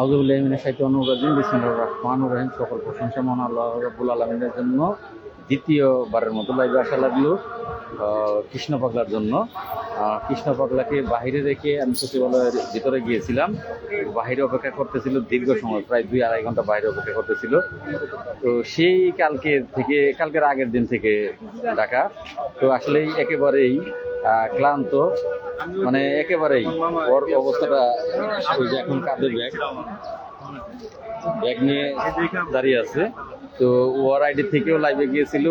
আউজুবুল্লাহিমিনের সাহিত্য অনুরাজিম বিসমুল্লাহ রহমান রহিম। সকল প্রশংসা মহান আল্লাহ রব্বুল আলমিনের জন্য। দ্বিতীয়বারের মতো লাইভে আসা লাগল কৃষ্ণ পাগলার জন্য। কৃষ্ণ পাগলাকে বাহিরে রেখে আমি সচিবালয়ের ভিতরে গিয়েছিলাম। বাহিরে অপেক্ষা করতেছিল দীর্ঘ সময়, প্রায় দুই আড়াই ঘণ্টা বাইরে অপেক্ষা করতেছিল। তো সেই কালকে থেকে, কালকের আগের দিন থেকে ডাকা তো আসলেই একেবারেই ক্লান্ত। মানে একেবারেই অবস্থাটা এখন কাঁধে ব্যাগ। ব্যাগ নিয়ে দাঁড়িয়ে আছে। তো ওর আইডি থেকেও লাইভে গিয়েছিল।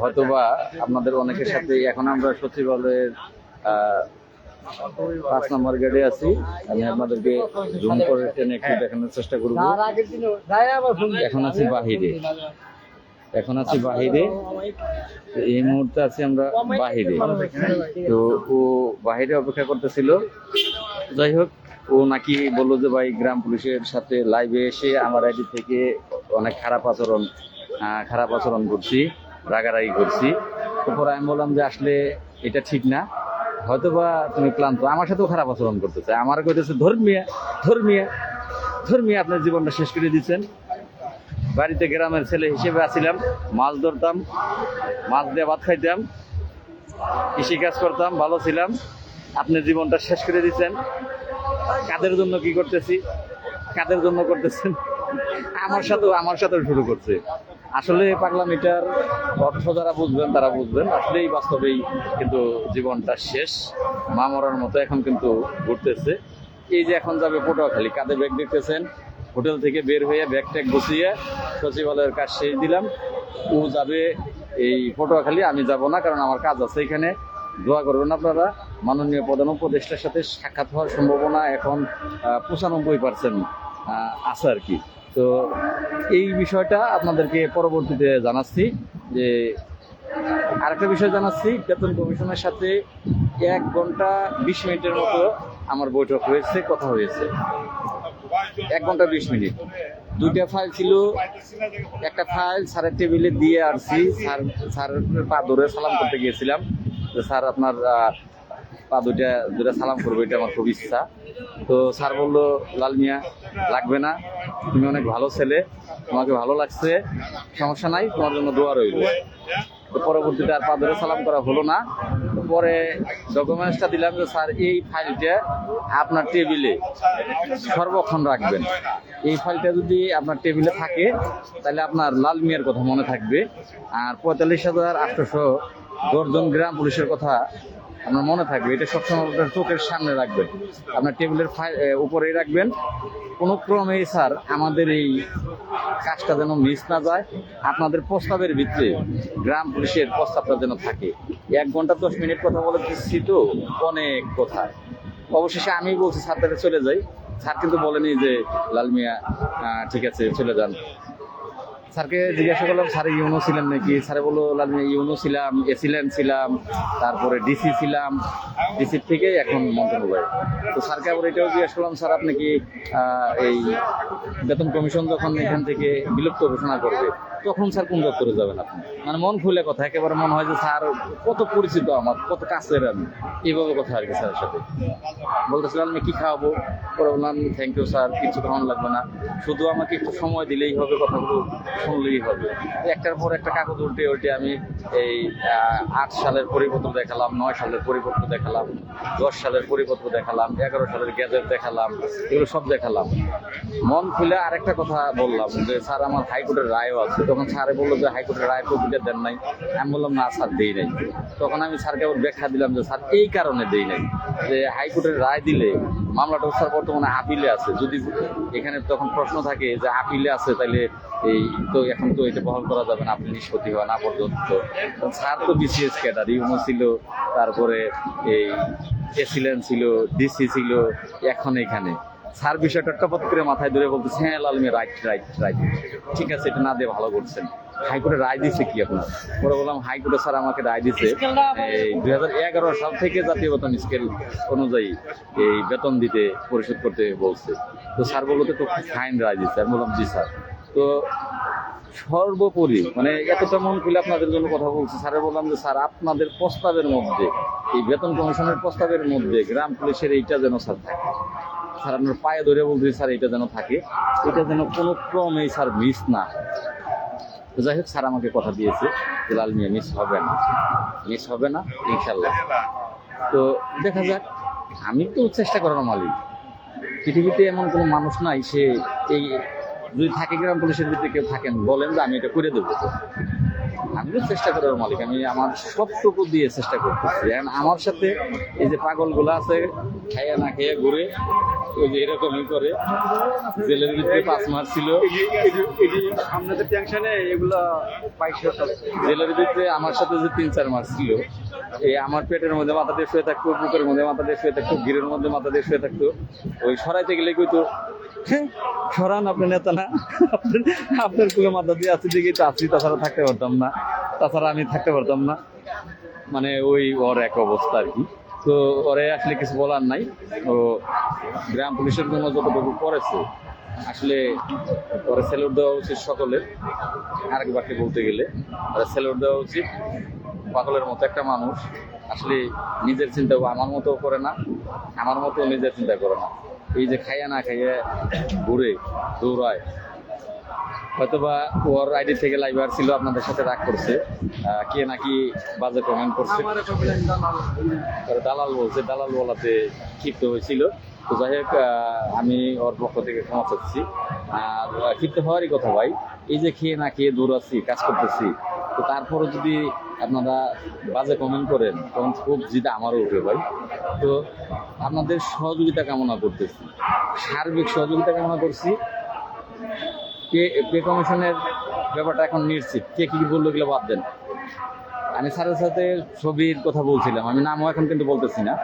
হয়তোবা আপনাদের অনেকের সাথে এখন আমরা সচিবালয়ের পাঁচ নম্বর গেটে আছি। আমি আপনাদেরকে জুম করে টেনে একটু দেখানোর চেষ্টা করব। এখন আছি বাহিরে। এখন আছি বাহিরে। এই মুহূর্তে আছি আমরা বাহিরে। তো ও বাহিরে অপেক্ষা করতেছিল। যাই হোক ও নাকি বলল যে, ভাই, গ্রাম পুলিশের সাথে লাইভে এসে আমার আইডি থেকে অনেক খারাপ আচরণ খারাপ আচরণ করছি, রাগারাগি করছি। তারপর আমি বললাম যে, আসলে এটা ঠিক না। হয়তোবা তুমি ক্লান্ত। আমার সাথেও খারাপ আচরণ করতেছে। আমার কইতেছে ধর্মিয়া ধর্মিয়া ধর্মিয়া আপনার জীবনটা শেষ করে দিচ্ছেন বাড়িতে গ্রামের ছেলে হিসেবে আছিলাম, মাছ ধরতাম, মাছ দিয়ে ভাত খাইতাম কৃষি কাজ করতাম, ভালো ছিলাম। আপনি জীবনটা শেষ করে দিচ্ছেন কাদের জন্য কি করতেছি? কাদের জন্য করতেছেন? আমার সাথেও আমার সাথেও শুরু করছে। আসলে পাগলামিটার অর্থ যারা বুঝবেন, তারা বুঝবেন। আসলেই বাস্তবেই কিন্তু জীবনটা শেষ। মা মরার মতো এখন কিন্তু ঘুরতেছে। এই যে এখন যাবে পটুয়াখালী, কাঁধে ব্যাগ দেখতেছেন। হোটেল থেকে বের হয়ে ব্যাগ ট্যাগ গুছিয়ে সচিবালয়ের কাজ শেষ দিলাম। ও যাবে এই পটুয়াখালী, আমি যাব না, কারণ আমার কাজ আছে এখানে। দোয়া করবেন আপনারা। মাননীয় প্রধান উপদেষ্টার সাথে সাক্ষাৎ হওয়ার সম্ভাবনা এখন পঁচানব্বই পার্সেন্ট আছে আর কি। তো এই বিষয়টা আপনাদেরকে পরবর্তীতে জানাচ্ছি যে আরেকটা বিষয় জানাচ্ছি, বেতন কমিশনের সাথে এক ঘণ্টা বিশ মিনিটের মতো আমার বৈঠক হয়েছে, কথা হয়েছে। এক ঘণ্টা বিশ মিনিট। দুইটা ফাইল ছিল, একটা ফাইল স্যারের টেবিলে দিয়ে আসছি, স্যার স্যার পা ধরে সালাম করতে গিয়েছিলাম স্যার আপনার পা দুইটা দুটা সালাম করব, এটা আমার খুব ইচ্ছা। তো স্যার বলল, লাল মিয়া, লাগবে না। তুমি অনেক ভালো ছেলে, তোমাকে ভালো লাগছে, সমস্যা নাই, তোমার জন্য দোয়া রইল। পরবর্তীতে আর পা ধরে সালাম করা হলো না। পরে ডকুমেন্টসটা দিলাম যে, স্যার, এই ফাইলটা আপনার টেবিলে সর্বক্ষণ রাখবেন। এই ফাইলটা যদি আপনার টেবিলে থাকে, তাহলে আপনার লাল মিয়ার কথা মনে থাকবে। আর পঁয়তাল্লিশ হাজার আটশোশো দশজন গ্রাম পুলিশের কথা আপনার মনে থাকবে, এটা সবসময় আপনার চোখের সামনে রাখবেন আপনার টেবিলের উপরেই রাখবেন। কোনো ক্রমেই স্যার, আমাদের এই কাজটা যেন মিস না যায়, আপনাদের প্রস্তাবের ভিতরে গ্রাম পুলিশের প্রস্তাবটা যেন থাকে। এক ঘণ্টা দশ মিনিট কথা বলে দিচ্ছি তো, অনেক কথা। অবশেষে আমি বলছি, স্যার চলে যাই। স্যার কিন্তু বলেনি যে লাল মিয়া ঠিক আছে, চলে যান। স্যারকে জিজ্ঞাসা করলাম, স্যার, ইউনো ছিলেন নাকি? স্যারে বলল, লাল ইউনো ছিলাম এসিলেন ছিলাম, তারপরে ডিসি ছিলাম ডিসির থেকে এখন মন্ত্রণালয় তো স্যারকে আবার এটাও জিজ্ঞাসা করলাম, স্যার, আপনি কি এই বেতন কমিশন যখন এখান থেকে বিলুপ্ত ঘোষণা করবে তখন স্যার কোন দপ্তরে যাবেন আপনি? মানে মন খুলে কথা, একেবারে মনে হয় যে স্যার কত পরিচিত আমার, কত কাছের আমি। এইভাবে কথা আর কি স্যারের সাথে। বলতেছিলাম আমি কি খাওয়াবো? পরে বললাম থ্যাংক ইউ স্যার কিছু খাওয়ানো লাগবে না। শুধু আমাকে একটু সময় দিলেই হবে, কথাগুলো শুনলেই হবে। একটার পর একটা কাগজ উল্টে উল্টে আমি এই আট সালের পরিপত্র দেখালাম, নয় সালের পরিপত্র দেখালাম, দশ সালের পরিপত্র দেখালাম, এগারো সালের গ্যাজেট দেখালাম, এগুলো সব দেখালাম। মন খুলে আরেকটা কথা বললাম যে, স্যার, আমার হাইকোর্টের রায়ও আছে। তখন স্যারে বলল যে, হাইকোর্টের রায় কপিটা দেন নাই। আমি বললাম, না, স্যার, দেই নাই। তখন আমি স্যারকে ব্যাখ্যা দিলাম যে, স্যার, এই কারণে দেই নাই যে, হাইকোর্টের রায় দিলে মামলাটা স্যার বর্তমানে আপিলে আছে। যদি এখানে তখন প্রশ্ন থাকে যে আপিলে আছে তাহলে এই তো এখন তো এটা বহাল করা যাবে না, আপনি নিষ্পত্তি হওয়া না পর্যন্ত। স্যার তো বিসিএস ক্যাডার ইউনো ছিল, তারপরে এই এসিলেন ছিল ডিসি ছিল, এখন এখানে। স্যার বিষয়টা টপত করে মাথায় ধরে বলতেছে হ্যাঁ লালমি রাইট রাইট রাইট ঠিক আছে, এটা না দিয়ে ভালো করছেন। হাইকোর্টে রায় দিছে কি আপনার পরে বললাম, হাইকোর্টে স্যার আমাকে রায় দিছে। এই দুই হাজার এগারো সাল থেকে জাতীয় বেতন স্কেল অনুযায়ী এই বেতন দিতে, পরিশোধ করতে বলছে। তো স্যার বলল, তো ফাইন রায় দিচ্ছে। আমি বললাম, জি স্যার। তো সর্বোপরি মানে এতটা মন খুলে আপনাদের জন্য কথা বলছি। স্যারের বললাম যে, স্যার, আপনাদের প্রস্তাবের মধ্যে, এই বেতন কমিশনের প্রস্তাবের মধ্যে গ্রাম পুলিশের এইটা যেন স্যার থাকে। স্যার, আপনার পায়ে ধরে বলছি স্যার এটা যেন থাকে। এটা যেন কোনো ক্রমেই স্যার মিস না। তো যাই হোক, স্যার আমাকে কথা দিয়েছে লাল মিয়া মিস হবে না। মিস হবে না, ইনশাল্লাহ। তো দেখা যাক, আমি তো চেষ্টা করার মালিক। পৃথিবীতে এমন কোনো মানুষ নাই, সে এই যদি থাকে গ্রাম পুলিশের ভিতরে কেউ থাকেন, বলেন যে, আমি এটা করে দেবো। আমি তো চেষ্টা করার মালিক, আমি আমার সবটুকু দিয়ে চেষ্টা করতেছি। আমার সাথে এই যে পাগলগুলো আছে, খাইয়া না খেয়ে ঘুরে ওই যে এরকমই করে। জেলের ভিতরে পাঁচ মাস ছিল। আপনাদের টেনশনে এগুলা জেলের ভিতরে আমার সাথে যে তিন চার মাস ছিল এই আমার পেটের মধ্যে মাথা দিয়ে শুয়ে থাকতো বুকের মধ্যে মাথা দিয়ে শুয়ে থাকতো গিরের মধ্যে মাথা দিয়ে শুয়ে থাকতো। ওই সরাইতে গেলে কইতো "হ্যাঁ, সরান আপনি নেতা না আপনার কুলে মাথা দিয়ে আছি দিকে তো আছি তাছাড়া থাকতে পারতাম না তাছাড়া আমি থাকতে পারতাম না। মানে ওই ওর এক অবস্থা আর কি। তো ওরে আসলে কিছু বলার নাই। ও গ্রাম পুলিশের জন্য যতটুকু করেছে, আসলে ওরা সেলুট দেওয়া উচিত সকলের। আরেকবারকে বলতে গেলে, ওরা সেলুট দেওয়া উচিত পাগলের মতো একটা মানুষ। আসলে নিজের চিন্তা আমার মতো করে না, আমার মতো নিজের চিন্তা করে না। এই যে খাইয়া না খাইয়া ঘুরে দৌড়ায় হয়তোবা ওর আইডি থেকে লাইভার ছিল আপনাদের সাথে রাগ করছে। কে নাকি বাজে কমেন্ট করছে। দালাল। বলছে দালাল বলাতে ক্ষিপ্ত হয়েছিল। তো যাই হোক আমি ওর পক্ষ থেকে ক্ষমা চাচ্ছি। আর ক্ষিপ্ত হওয়ারই কথা ভাই এই যে খেয়ে না খেয়ে দৌড়াচ্ছি কাজ করতেছি তো তারপরে যদি আপনারা বাজে কমেন্ট করেন তখন খুব জিদা আমারও উঠে ভাই। তো আপনাদের সহযোগিতা কামনা করতেছি। সার্বিক সহযোগিতা কামনা করছি। পে পে কমিশনের ব্যাপারটা এখন নিশ্চিত? কে কি বলল এগুলো বাদ দেন। আমি স্যারের সাথে ছবির কথা বলছিলাম আমি নামও এখন কিন্তু বলতেছি না।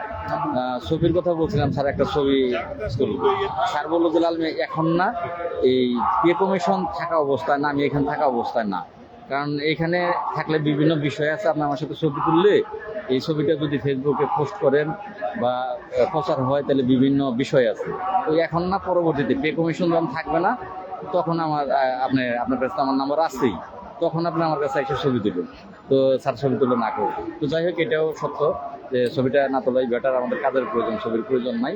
ছবির কথা বলছিলাম স্যার একটা ছবি স্যার বলল যে লাল মিয়া, এখন না এই পে কমিশন থাকা অবস্থায় না আমি এখানে থাকা অবস্থায় না। কারণ এখানে থাকলে বিভিন্ন বিষয় আছে আপনি আমার সাথে ছবি তুললে এই ছবিটা যদি ফেসবুকে পোস্ট করেন বা প্রচার হয় তাহলে বিভিন্ন বিষয় আছে। তো এখন না পরবর্তীতে পে কমিশন যখন থাকবে না তখন আমার আপনি আপনার কাছে আমার নাম্বার আছেই। তখন আপনি আমার কাছে এসে ছবি তুলুন। তো স্যার ছবি তুলে না করুন তো যাই হোক, এটাও সত্য যে ছবিটা না তোলাই বেটার আমাদের কাজের প্রয়োজন, ছবির প্রয়োজন নাই।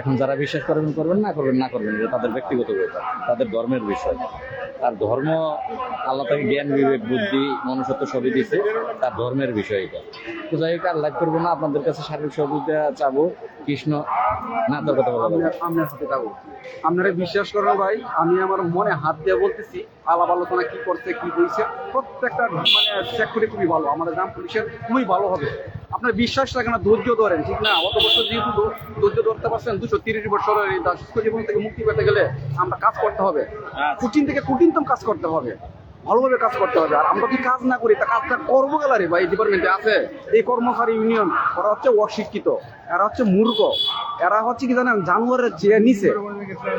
এখন যারা বিশ্বাস করবেন করবেন, না করবেন না করবেন, এটা তাদের ব্যক্তিগত ব্যাপার, তাদের ধর্মের বিষয়। তার ধর্ম, আল্লাহ তাকে জ্ঞান, বিবেক, বুদ্ধি, মনুষ্যত্ব সবই দিয়েছে তার ধর্মের বিষয় এটা। তো যাই হোক, আর করব না, আপনাদের কাছে শারীরিক সহযোগিতা চাবো। কৃষ্ণ, না, তোর কথা বলব আপনার সাথে থাকব আপনারা বিশ্বাস করেন ভাই, আমি আমার মনে হাত দিয়ে বলতেছি, আলাপ আলোচনা কি করছে, কি হয়েছে প্রত্যেকটা মানে চেক করে খুবই ভালো। আমাদের গ্রাম পুলিশের খুবই ভালো হবে। আপনার বিশ্বাস রাখেন না ধৈর্য ধরেন ঠিক না? অত বছর যেহেতু ধৈর্য ধরতে পারছেন দুশো তিরিশ বছরের এই দাসত্ব জীবন থেকে মুক্তি পেতে গেলে আমরা কাজ করতে হবে। কঠিন থেকে কঠিনতম কাজ করতে হবে ভালোভাবে কাজ করতে হবে। আর আমরা যদি কাজ না করি তা কাজটা করব গেলারে ভাই ডিপার্টমেন্টে আছে এই কর্মচারী ইউনিয়ন ওরা হচ্ছে অশিক্ষিত এরা হচ্ছে মূর্খ এরা হচ্ছে কি জানেন জানোয়ারের চেয়ে নিচে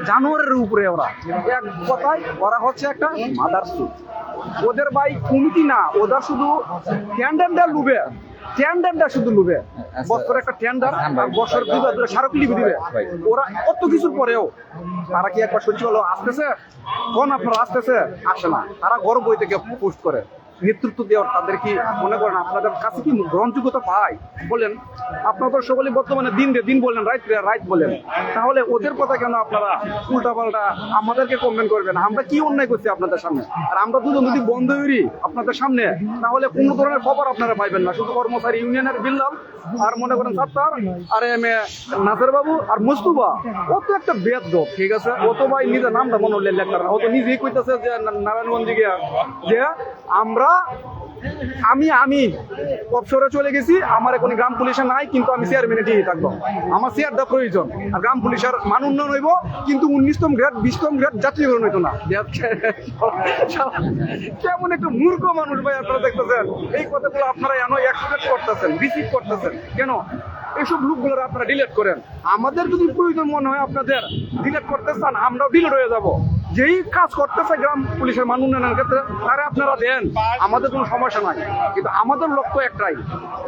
জানোয়ারের উপরে ওরা। এক কথায় ওরা হচ্ছে একটা মাদার ওদের ভাই কমিটি না ওদের শুধু টেন্ডারটা লুবে। টেন্ডারটা শুধু লুবে। বছর একটা টেন্ডার বছর দুই দুটো স্মারকলিপি দিবে। ওরা কত কিছুর পরেও তারা কি একবার সহ্য হলো আসতেছে? কোন আপনারা আসতেছে? আসে না। তারা গরম বই থেকে পোস্ট করে। নেতৃত্ব দেওয়ার তাদের কি মনে করেন? আপনাদের কাছে কি গ্রহণযোগ্যতা পায় বলেন, আপনারা তো সকলে বর্তমানে দিন রে দিন বলেন রাইট রাইট বলেন। তাহলে ওদের কথা কেন আপনারা উল্টা পাল্টা আমাদেরকে কমেন্ট করবেন? আমরা কি অন্যায় করছি আপনাদের সামনে? আর আমরা দুজন যদি বন্ধ হইরি আপনাদের সামনে, তাহলে কোনো ধরনের খবর আপনারা পাইবেন না। শুধু কর্মচারী ইউনিয়নের বিল্লাল আর মনে করেন সাত্তার আর এম এ নাসের বাবু আর মুস্তুবা ও তো একটা বেদ, ঠিক আছে? ও তো ভাই নিজের নামটা মনে উল্লেখ না ও তো নিজেই কইতেছে যে নারায়ণগঞ্জে গিয়া যে আমরা আমি আমি অবসরে চলে গেছি, আমার এখন গ্রাম পুলিশে নাই, কিন্তু আমি চেয়ারম্যানে দিয়ে থাকব। আমার চেয়ারটা প্রয়োজন, আর গ্রাম পুলিশের মান উন্নয়ন হইব, কিন্তু উনিশতম গ্রেড বিশতম গ্রেড জাতীয়করণ হইতো না। কেমন একটু মূর্খ মানুষ ভাই আপনারা দেখতেছেন। এই কথাগুলো আপনারা এন এক্সপেক্ট করতেছেন রিসিভ করতেছেন। কেন? এইসব লুকগুলো আপনারা ডিলিট করেন। আমাদের যদি প্রয়োজন মনে হয় আপনাদের ডিলেট করতে চান, আমরাও ডিলিট হয়ে যাব। যেই কাজ করতেছে গ্রাম পুলিশের মান উন্নয়নের ক্ষেত্রে, তারা আপনারা দেন, আমাদের কোনো সমস্যা নাই। কিন্তু আমাদের লক্ষ্য একটাই,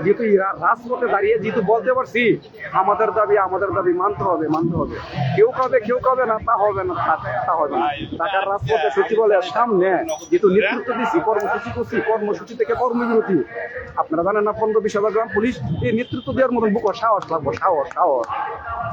যেহেতু রাজপথে দাঁড়িয়ে যেহেতু বলতে পারছি, আমাদের দাবি আমাদের দাবি মানতে হবে মানতে হবে। কেউ কাবে কেউ কাবে না, তা হবে না, তা- হবে না। ঢাকার রাজপথে সচিবালয়ের সামনে যেহেতু নেতৃত্ব দিচ্ছি কর্মসূচি করছি, কর্মসূচি থেকে কর্মবিরতি। আপনারা জানেন না, পনেরো বিশ হাজার গ্রাম পুলিশ, এই নেতৃত্ব দেওয়ার মতন বুক সাহস লাগবো, সাহস সাহস।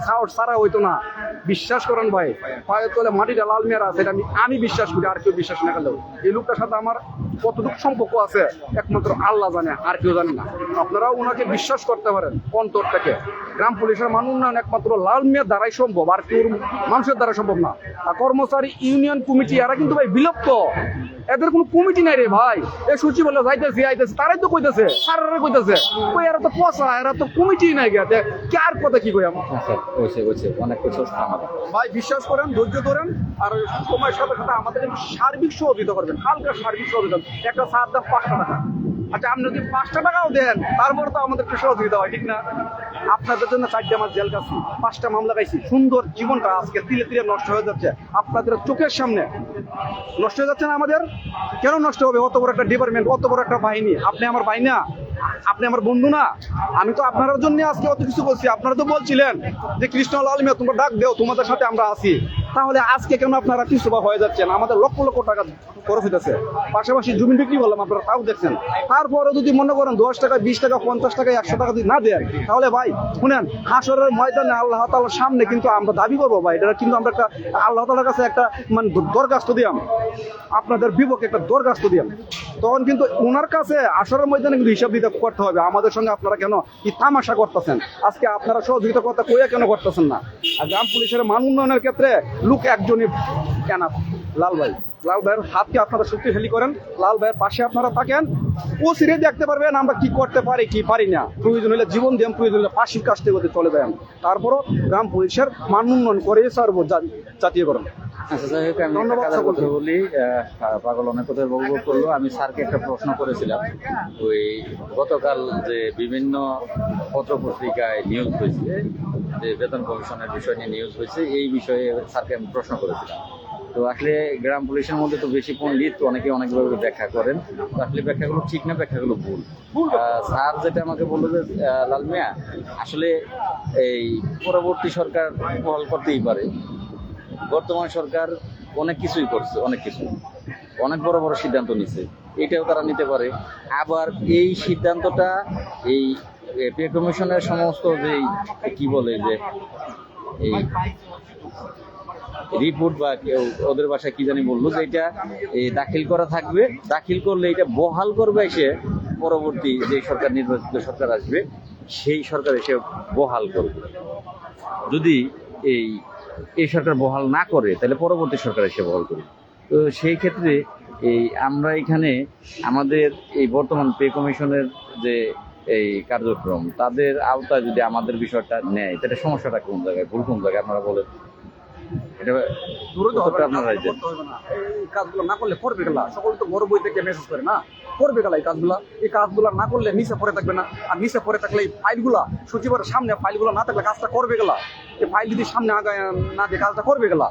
সাহস ছাড়া হইতো না। বিশ্বাস করেন ভাই, পায়ের তলে মাটিটা লাল মেয়েরা আছে এটা আমি আমি বিশ্বাস করি আর কেউ বিশ্বাস না করলেও। এই লোকটার সাথে আমার কতটুকু সম্পর্ক আছে একমাত্র আল্লাহ জানে আর কেউ জানে না। আপনারাও ওনাকে বিশ্বাস করতে পারেন অন্তর থেকে। গ্রাম পুলিশের মান উন্নয়ন একমাত্র লাল মেয়ের দ্বারাই সম্ভব আর কেউ মানুষের দ্বারা সম্ভব না। আর কর্মচারী ইউনিয়ন কমিটি এরা কিন্তু ভাই বিলুপ্ত। এদের কোনো কমিটি নাই রে ভাই। এ সূচি বলে যাইতেছে আইতেছে তারাই তো কইতেছে সারারে কইতেছে। কই এরা তো পচা এরা তো কমিটি নাই গেছে কে আর কথা কি কই আমার আচ্ছা অনেক কিছু আমাদের ভাই বিশ্বাস করেন ধৈর্য ধরেন আর সময়ের সাথে সাথে আমাদের সার্বিক সহযোগিতা করবেন হালকা সার্বিক সহযোগিতা একটা সার দাম পাঁচটা টাকা আচ্ছা আপনি যদি পাঁচটা টাকাও দেন, তারপর তো আমাদের একটু সহযোগিতা হয়, ঠিক না? আপনাদের জন্য চারটে মাস জেল কাছি পাঁচটা মামলা গাইছি সুন্দর জীবনটা আজকে তিলে তিলে নষ্ট হয়ে যাচ্ছে। আপনাদের চোখের সামনে নষ্ট হয়ে যাচ্ছে না আমাদের? কেন নষ্ট হবে? অত বড় একটা ডিপার্টমেন্ট অত বড় একটা বাহিনী। আপনি আমার ভাই না, আপনি আমার বন্ধু না। আমি তো আপনার জন্য আজকে অত কিছু বলছি। আপনারা তো বলছিলেন যে কৃষ্ণ লাল মিয়া তোমরা ডাক দেও, তোমাদের সাথে আমরা আছি। তাহলে আজকে কেন আপনারা কিছু বা হয়ে যাচ্ছেন? আমাদের লক্ষ লক্ষ টাকা খরচ হইতেছে। পাশাপাশি জমি বিক্রি করলাম, আপনারা তাও দেখছেন। তারপরে যদি মনে করেন দশ টাকা, বিশ টাকা, পঞ্চাশ টাকা, একশো টাকা যদি না দেন, তাহলে ভাই, শুনেন, হাসরের ময়দানে আল্লাহ তালার সামনে কিন্তু আমরা দাবি করব ভাই, এটা কিন্তু আমরা একটা আল্লাহ তালার কাছে একটা মানে দরখাস্ত দিয়াম। আপনাদের বিপক্ষে একটা দরখাস্ত দিয়াম। তখন কিন্তু ওনার কাছে আসরের ময়দানে কিন্তু হিসাব দিতে করতে হবে। আমাদের সঙ্গে আপনারা কেন কি তামাশা করতেছেন? আজকে আপনারা সহযোগিতা কথা কইয়া কেন করতেছেন না? আর গ্রাম পুলিশের মান উন্নয়নের ক্ষেত্রে লোক একজনই কেন? লাল ভাই। লাল ভাইয়ের হাতকে আপনারা শক্তিশালী করেন? লাল ভাইয়ের পাশে আপনারা থাকেন। ও সিরে দেখতে পারবেন আমরা কি করতে পারি কি পারি না। প্রয়োজন হলে জীবন দেন প্রয়োজন হলে ফাঁসির কাছ থেকে চলে যান। তারপরও গ্রাম পুলিশের মান উন্নয়ন করে সারবো জাতীয়করণ আচ্ছা বলি। পাগল অনেক কথা করল। আমি স্যারকে একটা প্রশ্ন করেছিলাম। ওই গতকাল যে বিভিন্ন পত্র পত্রিকায় নিউজ হয়েছে যে বেতন কমিশনের বিষয় নিয়ে নিউজ হয়েছে এই বিষয়ে স্যারকে আমি প্রশ্ন করেছিলাম। তো আসলে গ্রাম পুলিশের মধ্যে তো বেশি পণ্ডিত অনেকে অনেকভাবে ব্যাখ্যা করেন। তো আসলে ব্যাখ্যাগুলো ঠিক না ব্যাখ্যাগুলো ভুল। স্যার যেটা আমাকে বলল যে লাল মিয়া আসলে এই পরবর্তী সরকার বহাল করতেই পারে। বর্তমান সরকার অনেক কিছুই করছে অনেক কিছু। অনেক বড় বড় সিদ্ধান্ত নিছে। এটাও তারা নিতে পারে। আবার এই সিদ্ধান্তটা এই পে কমিশনের সমস্ত যে কি বলে যে, এই রিপোর্ট বা কেউ ওদের বাসায় কি জানি বলল যে এটা দাখিল করা থাকবে। দাখিল করলে এটা বহাল করবে এসে পরবর্তী যে সরকার নির্বাচিত সরকার আসবে, সেই সরকার এসে বহাল করবে। যদি এই এই সরকার বহাল না করে, তাহলে পরবর্তী সরকার এসে বহাল করবে। তো সেই ক্ষেত্রে এই আমরা এখানে আমাদের এই বর্তমান পে কমিশনের যে এই কার্যক্রম তাদের আওতায় যদি আমাদের বিষয়টা নেয় তাহলে সমস্যাটা কোন জায়গায়? ভুল কোন জায়গায় আপনারা বলেন? এটা না, আপনারাই দেন করতে হবে না। এই কাজগুলো না করলে করবে গেলা। সকল তো বড় বই থেকে মেসেজ করে না। করবে গেলা এই কাজগুলা। এই কাজগুলো না করলে নিচে পড়ে থাকবে না। আর নিচে পড়ে থাকলে এই ফাইলগুলা সচিবের সামনে ফাইলগুলো না থাকলে কাজটা করবে গেলা। এই ফাইল যদি সামনে আগায় না দিয়ে কাজটা করবে গেলা।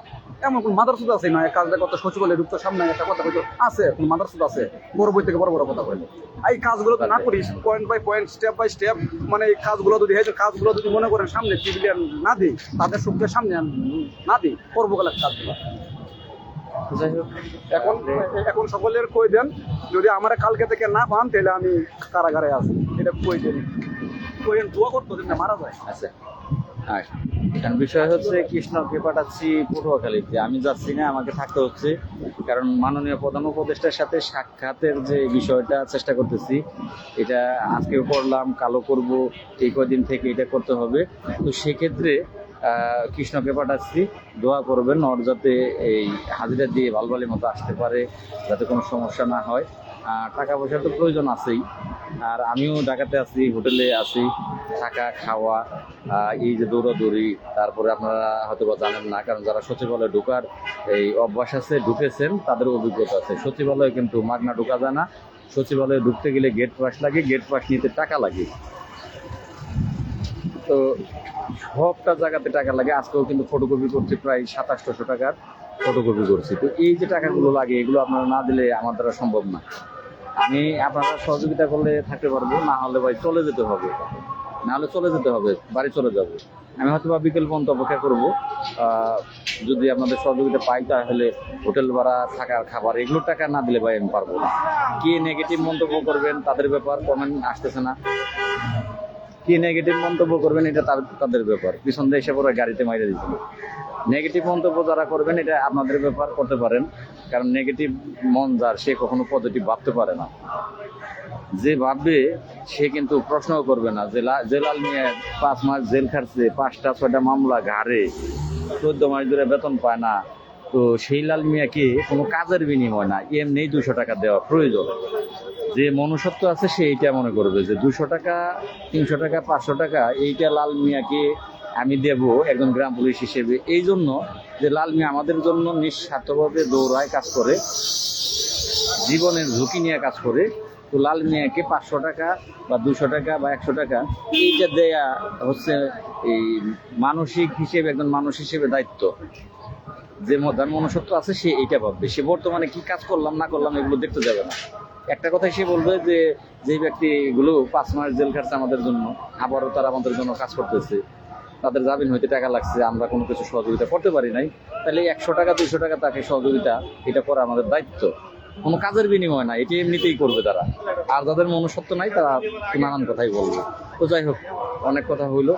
এমন কোন মাদারসুদ আছে না কাজটা কত সচিবালয় ঢুকতো সামনে একটা কথা কইতো আছে কোন মাদারসুদ আছে বড় বই থেকে বড় বড় কথা কইলো। এই কাজগুলো না করিস point by point step by step মানে এই কাজগুলো যদি হয়েছে কাজগুলো যদি মনে করেন সামনে সিভিলিয়ান না দিই তাদের সুখের সামনে না দিই করব গেলা কাজগুলো। যাই হোক। এখন এখন সকলের কই দেন যদি আমার কালকে থেকে না পান তাহলে আমি কারাগারে আছি এটা কই দেন? কই দেন দোয়া করতো মারা যায়। আচ্ছা। বিষয় হচ্ছে কৃষ্ণকে পাঠাচ্ছি পটুয়াখালীতে আমি যাচ্ছি না, আমাকে থাকতে হচ্ছে। কারণ মাননীয় প্রধান উপদেষ্টার সাথে সাক্ষাতের যে বিষয়টা চেষ্টা করতেছি, এটা আজকে করলাম কালো করব, এই কদিন থেকে এটা করতে হবে। তো সেক্ষেত্রে কৃষ্ণকে পাঠাচ্ছি, দোয়া করবেন, ওর যাতে এই হাজিরা দিয়ে ভালো ভালভালি মতো আসতে পারে, যাতে কোনো সমস্যা না হয়। টাকা পয়সার তো প্রয়োজন আছেই। আর আমিও ঢাকাতে আছি, হোটেলে আছি, থাকা, খাওয়া এই যে দৌড়াদৌড়ি, তারপরে আপনারা হয়তো বা জানেন না, কারণ যারা সচিবালয়ে ঢোকার এই অভ্যাস আছে, ঢুকেছেন, তাদের অভিজ্ঞতা আছে। সচিবালয়ে কিন্তু মাগনা ঢোকা যায় না। সচিবালয়ে ঢুকতে গেলে গেট পাস লাগে গেট পাস নিতে টাকা লাগে। তো সবটা জায়গাতে টাকা লাগে। আজকেও কিন্তু ফটোকপি করছি প্রায় সাতাশশো টাকার ফটোকপি করছি। তো এই যে টাকাগুলো লাগে, এগুলো আপনারা না দিলে আমার দ্বারা সম্ভব না। আমি আপনারা সহযোগিতা করলে থাকতে পারব, না হলে ভাই চলে যেতে হবে। না হলে চলে যেতে হবে, বাড়ি চলে যাব। আমি হয়তো বা বিকেল পর্যন্ত অপেক্ষা করব। যদি আপনাদের সহযোগিতা পাই তাহলে হোটেল ভাড়া, থাকার খাবার, এগুলো টাকা না দিলে ভাই আমি পারব না। কে নেগেটিভ মন্তব্য করবেন তাদের ব্যাপার কমেন্ট আসতেছে না। কি নেগেটিভ মন্তব্য করবেন এটা তাদের ব্যাপার। পিছন দিয়ে এসে পরে গাড়িতে মাইরে দিচ্ছেন নেগেটিভ মন্তব্য যারা করবেন এটা আপনাদের ব্যাপার, করতে পারেন। কারণ নেগেটিভ মন যার, সে কখনো পজিটিভ ভাবতে পারে না। যে ভাববে, সে কিন্তু প্রশ্ন করবে না যে লা- যে লাল মিয়া পাঁচ মাস জেল খাটছে, পাঁচটা, ছয়টা মামলা ঘাড়ে, চোদ্দ মাস ধরে বেতন পায় না। তো সেই লাল মিয়াকে কোনো কাজের বিনিময় না, এমনি দুশো টাকা দেওয়া প্রয়োজন। যে মনুষ্যত্ব আছে, সে এইটা মনে করবে যে দুশো টাকা, তিনশো টাকা, পাঁচশো টাকা, এইটা লাল মিয়াকে আমি দেব একজন গ্রাম পুলিশ হিসেবে। এই জন্য যে লাল মিয়া আমাদের জন্য নিঃস্বার্থভাবে দৌড়ায় কাজ করে, জীবনের ঝুঁকি নিয়ে কাজ করে, তো লাল মিয়াকে পাঁচশো টাকা বা দুশো টাকা বা একশো টাকা এইটা দেয়া হচ্ছে এই মানসিক হিসেবে, একজন মানুষ হিসেবে দায়িত্ব। যে মধ্যান মনুষ্যত্ব আছে সে এইটা ভাববে। সে বর্তমানে কি কাজ করলাম, না করলাম এগুলো দেখতে যাবে না। একটা কথাই সে বলবে যে যে ব্যক্তিগুলো পাঁচ মাস জেল খাটছে আমাদের জন্য, আবারও তারা আমাদের জন্য কাজ করতেছে তাদের জামিন হইতে টাকা লাগছে, আমরা কোনো কিছু সহযোগিতা করতে পারি নাই। তাহলে একশো টাকা, দুইশো টাকা তাকে সহযোগিতা, এটা করা আমাদের দায়িত্ব। কোনো কাজের বিনিময় না এটি এমনিতেই করবে তারা। আর যাদের মনুষ্যত্ব নাই, তারা নানান কথাই বলবে। তো যাই হোক, অনেক কথা হইল।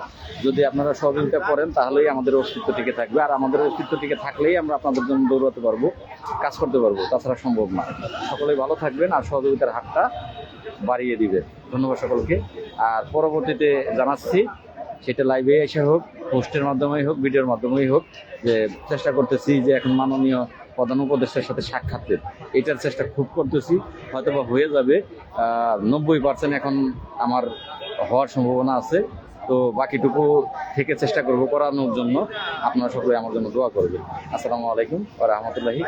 যদি আপনারা সহযোগিতা করেন, তাহলেই আমাদের অস্তিত্ব টিকে থাকবে। আর আমাদের অস্তিত্ব টিকে থাকলেই আমরা আপনাদের জন্য দৌড়াতে পারব, কাজ করতে পারব। তাছাড়া সম্ভব না। সকলেই ভালো থাকবেন আর সহযোগিতার হাতটা বাড়িয়ে দিবে ধন্যবাদ সকলকে। আর পরবর্তীতে জানাচ্ছি সেটা লাইভে এসে হোক পোস্টের মাধ্যমেই হোক ভিডিওর মাধ্যমেই হোক, যে চেষ্টা করতেছি যে এখন মাননীয় প্রধান উপদেষ্টার সাথে সাক্ষাতের এটার চেষ্টা খুব করতেছি হয়তো বা হয়ে যাবে। নব্বই পার্সেন্ট এখন আমার হওয়ার সম্ভাবনা আছে। তো বাকিটুকু থেকে চেষ্টা করব করানোর জন্য। আপনারা সকলে আমার জন্য দোয়া করবেন। আসসালামু আলাইকুম ওয়া রাহমাতুল্লাহি